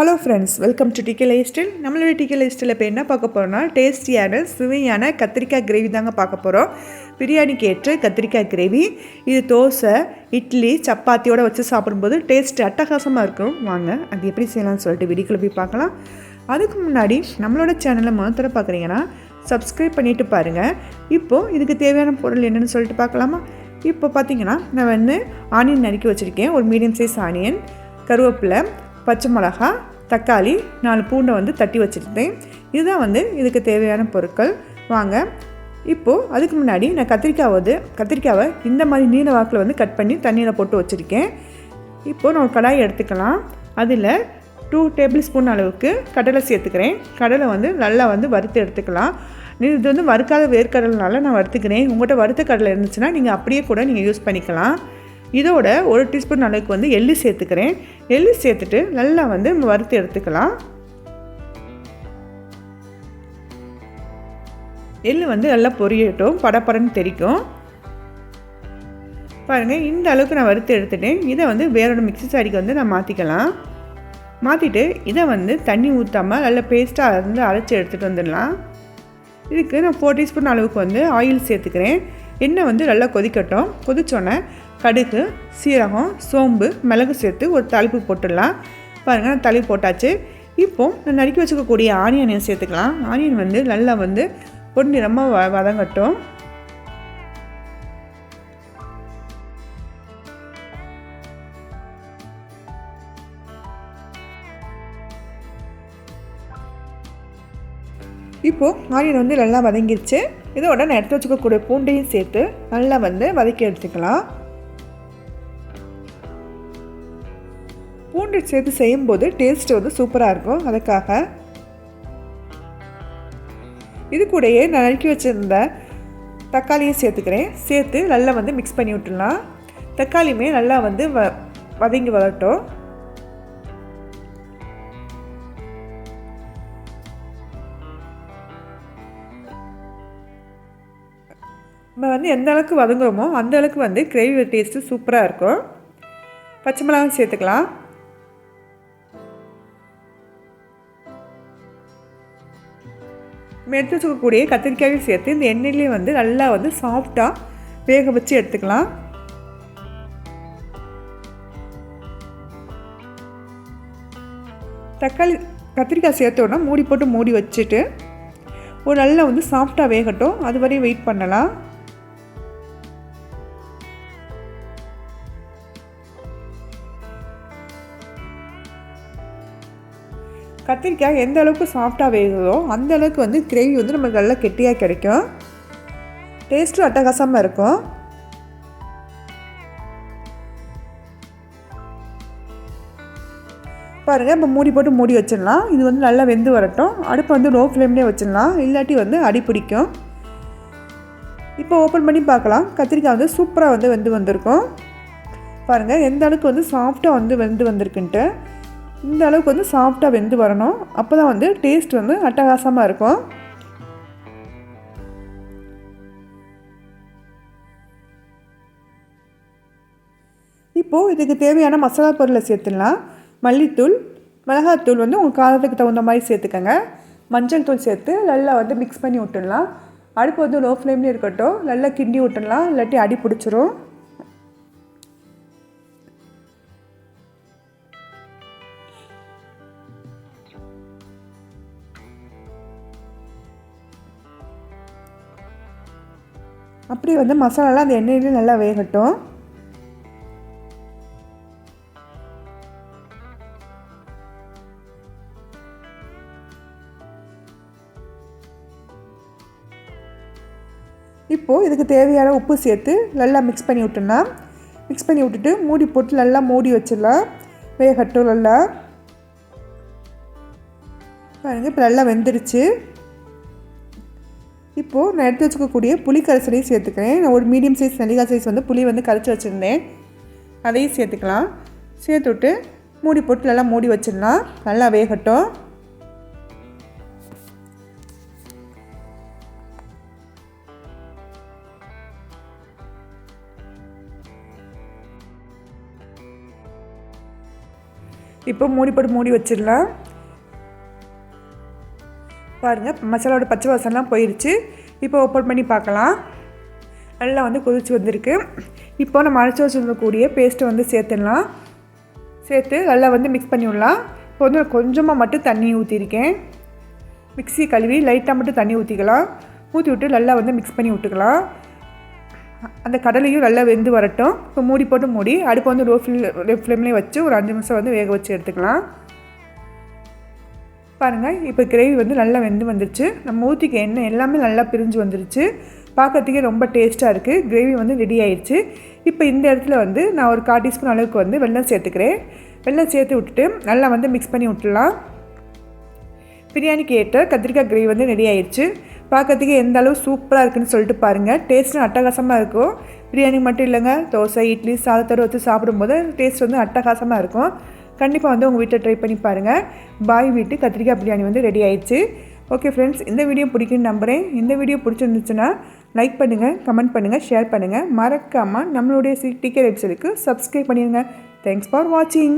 Hello friends welcome to DK life style நம்மளோட டிக்கே life ஸ்டைலில் இப்போ என்ன பார்க்க போகிறோம்னா டேஸ்டியான சுவையான கத்திரிக்காய் கிரேவி தாங்க பார்க்க போகிறோம் பிரியாணிக்கு ஏற்ற கத்திரிக்காய் கிரேவி இது தோசை இட்லி சப்பாத்தியோடு வச்சு சாப்பிடும்போது டேஸ்ட் அட்டகாசமாக இருக்கும். வாங்க அது எப்படி செய்யலாம்னு சொல்லிட்டு வீடியோக்குள்ள போய் பார்க்கலாம். அதுக்கு முன்னாடி நம்மளோட சேனலை முதல்ல பார்க்குறீங்கன்னா சப்ஸ்கிரைப் பண்ணிட்டு பாருங்கள் இப்போது இதுக்கு தேவையான பொருள் என்னென்னு சொல்லிட்டு பார்க்கலாமா? இப்போ பார்த்தீங்கன்னா நான் வந்து ஆனியன் நறுக்கி வச்சுருக்கேன். ஒரு மீடியம் சைஸ் ஆனியன் கருவேப்பிலை பச்சை மிளகா தக்காளி நாலு பூண்டை வந்து தட்டி வச்சுருந்தேன். இதுதான் வந்து இதுக்கு தேவையான பொருட்கள். வாங்க. இப்போது அதுக்கு முன்னாடி நான் கத்திரிக்காய் வந்து கத்திரிக்காவை இந்த மாதிரி நீல வாக்கில் வந்து கட் பண்ணி தண்ணியில் போட்டு வச்சுருக்கேன். இப்போது நான் ஒரு கடாயை எடுத்துக்கலாம். அதில் டூ டேபிள் ஸ்பூன் அளவுக்கு கடலை சேர்த்துக்கிறேன். கடலை வந்து நல்லா வந்து வறுத்து எடுத்துக்கலாம். இது வந்து வறுக்காத வேர்க்கடலைனால நான் வறுத்துக்கிறேன். உங்கள்கிட்ட வறுத்த கடலை இருந்துச்சுன்னா நீங்கள் அப்படியே கூட நீங்கள் யூஸ் பண்ணிக்கலாம். இதோட ஒரு டீஸ்பூன் அளவுக்கு வந்து எள்ளு சேர்த்துக்கிறேன். எள்ளு சேர்த்துட்டு நல்லா வந்து வறுத்து எடுத்துக்கலாம். எள்ளு வந்து நல்லா பொரியட்டும் படப்படன்னு தெரிக்கும். பாருங்கள் இந்த அளவுக்கு நான் வறுத்து எடுத்துட்டேன். இதை வந்து வேறோட மிக்சி சாரிக்கு வந்து நான் மாற்றிக்கலாம் மாற்றிட்டு இதை வந்து தண்ணி ஊற்றாமல் நல்லா பேஸ்ட்டாக வந்து அரைச்சி எடுத்துகிட்டு வந்துடலாம். இதுக்கு நான் ஃபோர் டீஸ்பூன் அளவுக்கு வந்து ஆயில் சேர்த்துக்கிறேன். எண்ணெய் வந்து நல்லா கொதிக்கட்டும். கொதிச்சோன்னே கடுகு சீரகம் சோம்பு மிளகு சேர்த்து ஒரு தலைப்பு போட்டுடலாம். பாருங்கள் நான் தலைப்பு போட்டாச்சு. இப்போது நான் நறுக்கி வச்சுக்கக்கூடிய ஆனியனை சேர்த்துக்கலாம். ஆனியன் வந்து நல்லா வந்து பொன்னிறமாக வ வதங்கட்டும். இப்போது ஆனியன் வந்து நல்லா வதங்கிடுச்சு இதோட நான் எடுத்து வச்சுக்கக்கூடிய பூண்டையும் சேர்த்து நல்லா வந்து வதக்கி எடுத்துக்கலாம். பூண்டு சேர்த்து செய்யும்போது டேஸ்ட் வந்து சூப்பராக இருக்கும். அதுக்காக இது கூடயே நான் நறுக்கி வச்சுருந்த தக்காளியும் சேர்த்துக்கிறேன். சேர்த்து நல்லா வந்து மிக்ஸ் பண்ணி விட்டுடலாம். தக்காளியுமே நல்லா வந்து வ வதங்கி வரட்டும். நம்ம வந்து எந்த அளவுக்கு வதங்குறோமோ அந்த அளவுக்கு வந்து கிரேவி டேஸ்ட்டு சூப்பராக இருக்கும். பச்சை மிளகாய் சேர்த்துக்கலாம். எடுத்து வச்சுக்கக்கூடிய கத்திரிக்காயும் சேர்த்து இந்த எண்ணெயிலே வந்து நல்லா வந்து சாஃப்டாக வேக வச்சு எடுத்துக்கலாம். தக்காளி கத்திரிக்காய் சேர்த்தோன்னா மூடி போட்டு மூடி வச்சுட்டு ஒரு நல்லா வந்து சாஃப்டாக வேகட்டும். அது வரையும் வெயிட் பண்ணலாம். கத்திரிக்காய் எந்த அளவுக்கு சாஃப்டாக வேகுதோ அந்த அளவுக்கு வந்து கிரேவி வந்து நமக்கு நல்லா கெட்டியாக கிடைக்கும். டேஸ்ட்டும் அட்டகாசமாக இருக்கும். பாருங்கள் இப்போ மூடி போட்டு மூடி வச்சிடலாம். இது வந்து நல்லா வெந்து வரட்டும். அடுப்பை வந்து லோ ஃப்ளேம்லேயே வச்சிடலாம். இல்லாட்டி வந்து அடி பிடிக்கும். இப்போ ஓப்பன் பண்ணி பார்க்கலாம். கத்திரிக்காய் வந்து சூப்பராக வந்து வெந்து வந்திருக்கும். பாருங்கள் எந்த அளவுக்கு வந்து சாஃப்டாக வந்து வெந்து வந்திருக்குன்ட்டு. இந்த அளவுக்கு வந்து சாஃப்டாக வெந்து வரணும். அப்போ தான் வந்து டேஸ்ட் வந்து அட்டகாசமாக இருக்கும். இப்போது இதுக்கு தேவையான மசாலா பொருளை சேர்த்துடலாம். மல்லித்தூள் மிளகாத்தூள் வந்து உங்கள் காரத்துக்கு தகுந்த மாதிரி சேர்த்துக்கோங்க. மஞ்சள் தூள் சேர்த்து நல்லா வந்து மிக்ஸ் பண்ணி விட்டுடலாம். அடுப்பு வந்து லோ ஃப்ளேம்லேயே இருக்கட்டும். நல்லா கிண்டி விட்டுடலாம். இல்லாட்டி அடி பிடிச்சிரும். அப்படியே வந்து மசாலாலாம் அந்த எண்ணெயிலே நல்லா வேகட்டும். இப்போது இதுக்கு தேவையான உப்பு சேர்த்து நல்லா மிக்ஸ் பண்ணி விட்டுடலாம். மிக்ஸ் பண்ணி விட்டுட்டு மூடி போட்டு நல்லா மூடி வச்சிடலாம். வேகட்டும் நல்லா. பாருங்கள் இப்போ நல்லா வெந்துருச்சு. இப்போது நான் எடுத்து வச்சுக்கக்கூடிய புளி கரைசலையும் சேர்த்துக்கிறேன். நான் ஒரு மீடியம் சைஸ் நெல்லிக்காய் சைஸ் வந்து புளி வந்து கரைச்சி வச்சுருந்தேன். அதையும் சேர்த்துக்கலாம். சேர்த்துவிட்டு மூடி போட்டு நல்லா மூடி வச்சிடலாம். நல்லா வேகட்டும். இப்போ மூடி போட்டு மூடி வச்சிடலாம். பாருங்கள் மசாலாவோட பச்சை வாசம்லாம் போயிடுச்சு இப்போ ஓப்பன் பண்ணி பார்க்கலாம். நல்லா வந்து கொதிச்சு வந்திருக்கு. இப்போ நம்ம அரைச்சி வச்சுருக்கக்கூடிய பேஸ்ட்டை வந்து சேர்த்துடலாம். சேர்த்து நல்லா வந்து மிக்ஸ் பண்ணி விடலாம். இப்போ வந்து நான் கொஞ்சமாக மட்டும் தண்ணி ஊற்றிருக்கேன் மிக்ஸி கழுவி லைட்டாக மட்டும் தண்ணி ஊற்றிக்கலாம் ஊற்றி விட்டு நல்லா வந்து மிக்ஸ் பண்ணி விட்டுக்கலாம். அந்த கடலையும் நல்லா வெந்து வரட்டும். இப்போ மூடி போட்டு மூடி அடுப்பை வந்து லோ ஃப்ளே ஃப்ளேம்லேயே வச்சு ஒரு அஞ்சு நிமிஷம் வந்து வேக வச்சு எடுத்துக்கலாம். பாருங்கள் இப்போ கிரேவி வந்து நல்லா வெந்து வந்துருச்சு. நம்ம ஊற்றிக்க எண்ணெய் எல்லாமே நல்லா பிரிஞ்சு வந்துருச்சு. பார்க்கறதுக்கே ரொம்ப டேஸ்ட்டாக இருக்குது கிரேவி வந்து ரெடி ஆயிடுச்சு இப்போ இந்த இடத்துல வந்து நான் ஒரு கால் டீஸ்பூன் அளவுக்கு வந்து வெள்ளம் சேர்த்துக்கிறேன். வெள்ளம் சேர்த்து விட்டுட்டு நல்லா வந்து மிக்ஸ் பண்ணி விட்டுலாம் பிரியாணிக்கு ஏற்ற கத்திரிக்காய் கிரேவி வந்து ரெடி ஆயிடுச்சு பார்க்கறதுக்கு எந்த அளவு சூப்பராக இருக்குன்னு சொல்லிட்டு பாருங்கள் டேஸ்ட்டும் அட்டகாசமாக இருக்கும். பிரியாணி மட்டும் இல்லைங்க தோசை இட்லி சாதத்தோடு வச்சு சாப்பிடும்போது டேஸ்ட் வந்து அட்டகாசமாக இருக்கும். கண்டிப்பாக வந்து உங்கள் வீட்டில் ட்ரை பண்ணி பாருங்கள் பாய் வீட்டு கத்திரிக்காய் பிரியாணி வந்து ரெடி ஆயிடுச்சு. ஓகே ஃப்ரெண்ட்ஸ் இந்த வீடியோ பிடிக்குன்னு நம்புகிறேன் இந்த வீடியோ பிடிச்சிருந்துச்சுன்னா லைக் பண்ணுங்கள் கமெண்ட் பண்ணுங்கள் ஷேர் பண்ணுங்கள் மறக்காமல் நம்மளுடைய டிக்கெட் வெப்சைட்டுக்கு சப்ஸ்கிரைப் பண்ணிடுங்க தேங்க்ஸ் ஃபார் வாட்சிங்